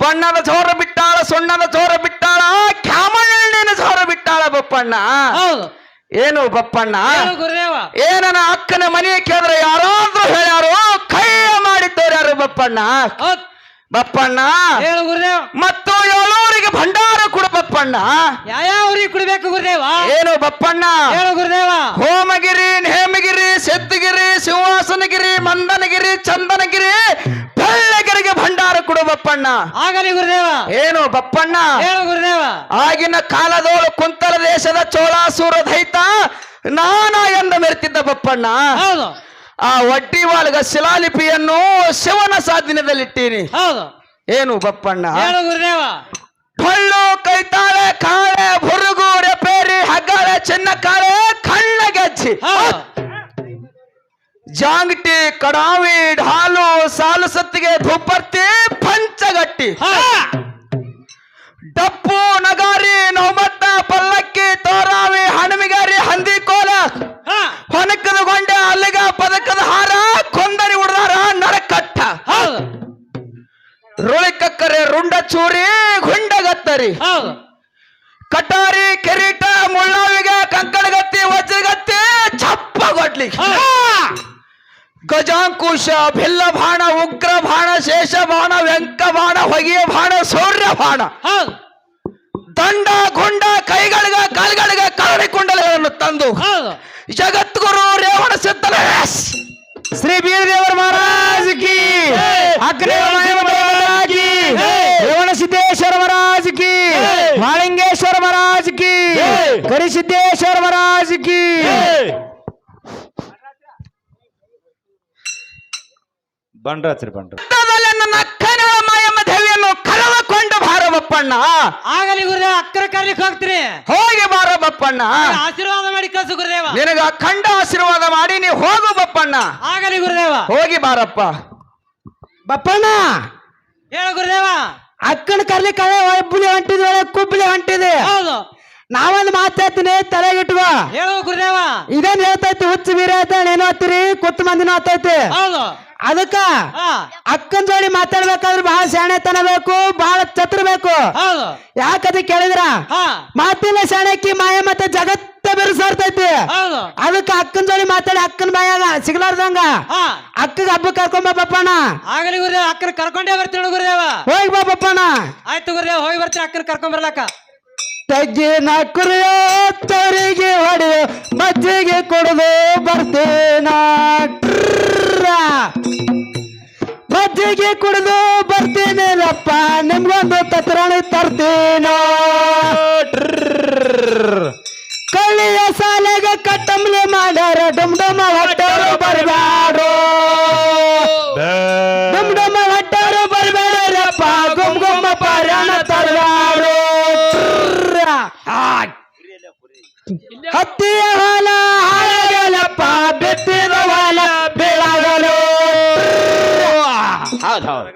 ಬಣ್ಣದ ಜೋರ ಬಿಟ್ಟಾಳ ಸೊಣ್ಣದ ಜೋರ ಬಿಟ್ಟಾಳ ಕ್ಯಾಮಣ್ಣಿನ ಜೋರ ಬಿಟ್ಟಾಳ ಬಪ್ಪಣ್ಣ. ಏನು ಬಪ್ಪಣ್ಣ? ಏನನ ಅಕ್ಕನ ಮನೆಯ ಕೇಳಿದ್ರೆ ಯಾರಾದ್ರೂ ಹೇಳ್ಯಾರು ಕೈಯ ಮಾಡಿ ತೋರ್ಯಾರು ಬಪ್ಪಣ್ಣ. ಬಪ್ಪಣ್ಣ? ಹೇಳು ಗುರುದೇವ. ಮತ್ತು ಏಳೂರಿಗೆ ಭಂಡಾರ ಕೊಡು ಬಪ್ಪಣ್ಣ. ಯಾವ ಊರಿಗೆ ಕುಡಿಬೇಕು ಗುರುದೇವ? ಏನು ಬಪ್ಪಣ್ಣ? ಹೇಳು ಗುರುದೇವ. ಹೋಮಗಿರಿ ನೇಮಗಿರಿ ಸಿದ್ಧಗಿರಿ ಸಿಂಹಾಸನಗಿರಿ ಮಂದನಗಿರಿ ಚಂದನಗಿರಿ ಬೆಳ್ಳಗಿರಿಗೆ ಭಂಡಾರ ಕೊಡು ಬಪ್ಪಣ್ಣ. ಆಗಲಿ ಗುರುದೇವ. ಏನು ಬಪ್ಪಣ್ಣ? ಹೇಳು ಗುರುದೇವ. ಆಗಿನ ಕಾಲದೋಳು ಕುಂತಲ ದೇಶದ ಚೋಳಾಸೂರ ದೈತ ನಾನಾ ಎಂದು ಮೆರೆತಿದ್ದ ಬಪ್ಪಣ್ಣ. ಹೌದು. ಆ ವಡ್ಡಿವಾಲ್ಗ ಶಿಲಾಲಿಪಿಯನ್ನು ಶಿವನ ಸಾಧನದಲ್ಲಿಟ್ಟೀನಿ ಹೌದು. ಏನು ಬಪ್ಪಣ್ಣ? ಹೇಳು ಗುರುದೇವ ಹೊಳ್ಳು ಕೈತಾಳೆ ಕಾಳೆ ಬುರುಗು ರೆಪೇರಿ ಹಗ್ಗಾಳೆ ಚಿನ್ನ ಕಾಳೆ ಕಳ್ಳ ಗೆಜ್ಜಿ. ಜಾಂಗಟಿ ಕಡಾವಿ ಢಾಲು ಸಾಲು ಸತ್ತಿಗೆ ಧುಪ್ಪರ್ತಿ ಪಂಚಗಟ್ಟಿ. ಡಪ್ಪು ನಗಾರಿ ನೌಮತ್ತ ಪಲ್ಲಕ್ಕಿ ಭಿಲ್ಲ ಬಾಣ ಉಗ್ರ ಬಾಣ ಶೇಷ ಬಾಣ ವೆಂಕ ಬಾಣ ಹೊಗೆಯ ಬಾಣ ಸೌರ್ಯ ಬಾಣ. ಹೌದು ದಂಡ ಗುಂಡ ಕೈಗಳಿಗ ಕಾಲ್ಗಳಿಗ ಕರಡಿ ಕುಂಡಲಗಳನ್ನು ತಂದು ಹೌದು ಜಗದ್ಗುರು ರೇವಣ ಸಿದ್ಧನ. ಶ್ರೀ ಬೀರದೇವರ ಮಹಾರಾಜ್ ಕಿ. ಕಿ. ರೇವಣ ಸಿದ್ದೇಶ್ವರ ಮಹಾರಾಜ್ ಕಿ. ಮಾಳಿಂಗೇಶ್ವರ ಮಹಾರಾಜ್ ಕಿ. ಕರಿಸಿದ್ದೇಶ್ವರ ಮಹಾರಾಜ್ ಕಿ. ಬಂಡ್ರ. ಹಚ್ರಿ ಬಂಡ್ರ ನನ್ನ ಮಾಯಮ್ಮ ದೇವಿಯನ್ನು ಆಗಲಿ ಗುರುದೇವ ಅಕ್ಕರ ಕರ್ಲಿಕ್ಕೆ ಹೋಗ್ತೀರಿ ಹೋಗಿ ಬಾರಬಪ್ಪಣ್ಣ ಆಶೀರ್ವಾದ ಮಾಡಿ ಕಳ್ಸು ಗುರುದೇವ. ನಿನಗ ಅಖಂಡ ಆಶೀರ್ವಾದ ಮಾಡಿ ನೀ ಹೋಗು ಬಪ್ಪಣ್ಣ. ಆಗಲಿ ಗುರುದೇವ. ಹೋಗಿ ಬಾರಪ್ಪ. ಬಪ್ಪಣ್ಣ! ಹೇಳು ಗುರುದೇವ. ಅಕ್ಕನ ಕರ್ಲಿಕ್ಕೆ ಒಬ್ಬಳಿ ಹೊಂಟಿದ್ವಿ ಕುಬ್ಬಳಿ ಹೊಂಟಿದೆ. ಹೌದು. ನಾವೊಂದು ಮಾತಾಡ್ತೀನಿ ತಲೆಗಿಟ್ಕೋ ಹೇಳು ಗುರುದೇವ. ಇದೇನ್ ಹೇಳ್ತೈತಿ ಹುಚ್ಚು ಬೀರ ಅಂತ ಏನೋ ಹತ್ತಿರಿ ಕುತ್ತು ಮಂದಿನ ಆತೈತಿ ಹೌದು. ಅದಕ್ಕ ಅಕ್ಕನ ಜೋಡಿ ಮಾತಾಡ್ಬೇಕಾದ್ರೆ ಬಹಳ ಶಾಣೆತನ ಬೇಕು ಬಹಳ ಚತುರ ಬೇಕು. ಯಾಕದ ಕೇಳಿದ್ರ? ಮಾತಿಲ್ಲ ಶಾಣಕಿ ಮಾಯ ಮತ್ತೆ ಜಗತ್ತ ಬಿರುಸಾರ್ತೈತಿ ಅದಕ್ಕ ಅಕ್ಕನ ಜೋಡಿ ಮಾತಾಡಿ ಅಕ್ಕನ ಬಾಯಾಗ ಸಿಗ್ಲಾರ್ದಂಗ ಅಕ್ಕಗ ಹಬ್ಬ ಕರ್ಕೊಂಬ ಬಪ್ಪಣ್ಣ ಆಗಲಿ ಗುರುದೇವ ಅಕ್ಕನ ಕರ್ಕೊಂಡೇ ಬರ್ತೀನಿ ಗುರುದೇವ. ಹೋಗಿ ಬಾ ಆಯ್ತು ಗುರುದೇವ ಹೋಗಿ ಬರ್ತೀನಿ ಅಕ್ಕನ ಕರ್ಕೊಂಡ್ ಬರ್ಲಕ್ಕ. ತಗ್ಗಿನ ಕುರಿಯೋ ತರಿಗೆ ಹೊಡೆಯೋ ಮಜ್ಜಿಗೆ ಕೊಡದು ಬರ್ತೇನ? ಟ್ರ್ರ. ಮಜ್ಜಿಗೆ ಕುಡಿದು ಬರ್ತೇನೇನಪ್ಪ ನಿಮ್ಗೊಂದು ತತ್ರಾಣಿ ತರ್ತೀನ. ಕಳ್ಳಿಯ ಸಾಲೆಗ ಕಟ್ಟಂಬ್ಲಿ ಮಾಡ್ಯಾರ ಡುಮ್ ಡುಮ ಹೊಟ್ಟರು ಬರಬ್ಯಾಡೋ ಡುಮ್ ಹೊಟ್ಟರು ಬರಬೇಡರಪ್ಪ ಗುಮ್ ಗುಮ್ಮ ಪಾರಾಣ ಟ್ರ್ರ. ಹತ್ತಿಯ ಹೊಲ ಹಾಳಾಗಲಪ್ಪ ಬೆತ್ತಿದ ಹೊಲ ಬೀಳಾಗಲು. ಹೌದೌದು ಹೌದು.